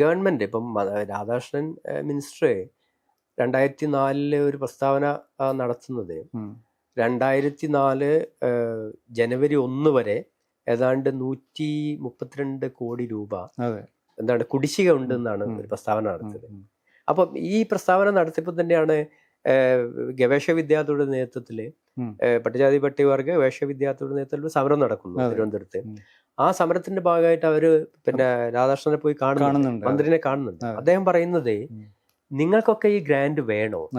Government ഇപ്പം Radhakrishnan minister രണ്ടായിരത്തി നാലിൽ ഒരു പ്രസ്താവന നടത്തുന്നത്. രണ്ടായിരത്തി നാല് ജനുവരി ഒന്ന് വരെ ഏതാണ്ട് നൂറ്റി മുപ്പത്തിരണ്ട് കോടി രൂപ എന്താണ് കുടിശ്ശിക ഉണ്ട് എന്നാണ് ഒരു പ്രസ്താവന നടത്തിയത്. അപ്പം ഈ പ്രസ്താവന നടത്തിയപ്പോൾ തന്നെയാണ് ഗവേഷണ ഗവേഷക വിദ്യാർത്ഥിയുടെ നേതൃത്വത്തിൽ പട്ടജാതി പട്ടികജാതി പട്ടികവർഗ ഗവേഷക വിദ്യാർത്ഥിയുടെ നേതൃത്വത്തിൽ സമരം നടക്കുന്നു. തിരുവനന്തപുരത്ത്. ആ സമരത്തിന്റെ ഭാഗമായിട്ട് അവർ പിന്നെ രാധാകൃഷ്ണനെ പോയി കാണുന്നുണ്ട്. മന്ത്രിനെ കാണുന്നുണ്ട്. അദ്ദേഹം പറയുന്നത്. നിങ്ങൾക്കൊക്കെ ഈ ഗ്രാൻഡ് വേണോ?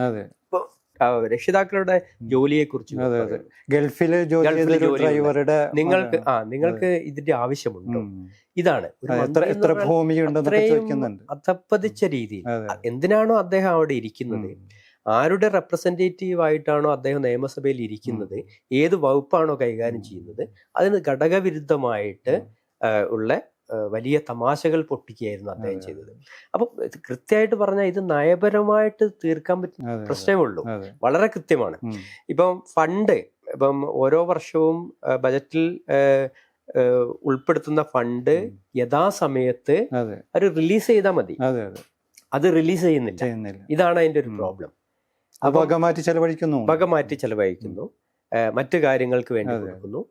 രക്ഷിതാക്കളുടെ ജോലിയെ കുറിച്ച്. ഗൾഫിൽ ഡ്രൈവറുടെ നിങ്ങൾക്ക് ആ നിങ്ങൾക്ക് ഇതിന്റെ ആവശ്യമുണ്ട്? ഇതാണ്. അധപ്പതിച്ച രീതിയിൽ എന്തിനാണോ അദ്ദേഹം അവിടെ ഇരിക്കുന്നത്. ആരുടെ റെപ്രസെന്റേറ്റീവ് ആയിട്ടാണോ അദ്ദേഹം നിയമസഭയിൽ ഇരിക്കുന്നത്? ഏത് വകുപ്പാണോ കൈകാര്യം ചെയ്യുന്നത്? അതിന് ഘടകവിരുദ്ധമായിട്ട്. ഉള്ള വലിയ തമാശകൾ പൊട്ടിക്കുകയായിരുന്നു അദ്ദേഹം ചെയ്തത്. അപ്പം കൃത്യമായിട്ട് പറഞ്ഞാൽ ഇത് നയപരമായിട്ട് തീർക്കാൻ പറ്റുന്ന അതെ, അതെ. പ്രശ്നമേ ഉള്ളൂ വളരെ കൃത്യമാണ്. ഇപ്പം ഫണ്ട് ഇപ്പം ഓരോ വർഷവും ബജറ്റിൽ ഉൾപ്പെടുത്തുന്ന ഫണ്ട്. യഥാസമയത്ത് അതെ. റിലീസ് ചെയ്താൽ മതി. അതെ റിലീസ് ചെയ്യുന്നില്ല. ഇതാണ് അതിന്റെ ഒരു പ്രോബ്ലം അപ്പൊ വക മാറ്റി ചെലവഴിക്കുന്നു. വക മാറ്റി ചെലവഴിക്കുന്നു. മറ്റു കാര്യങ്ങൾക്ക് വേണ്ടി. കൊടുക്കുന്നു.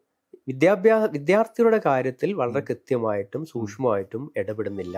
വിദ്യാഭ്യാസ വിദ്യാർത്ഥികളുടെ കാര്യത്തിൽ വളരെ കൃത്യമായിട്ടും സൂക്ഷ്മമായിട്ടും ഇടപെടുന്നില്ല.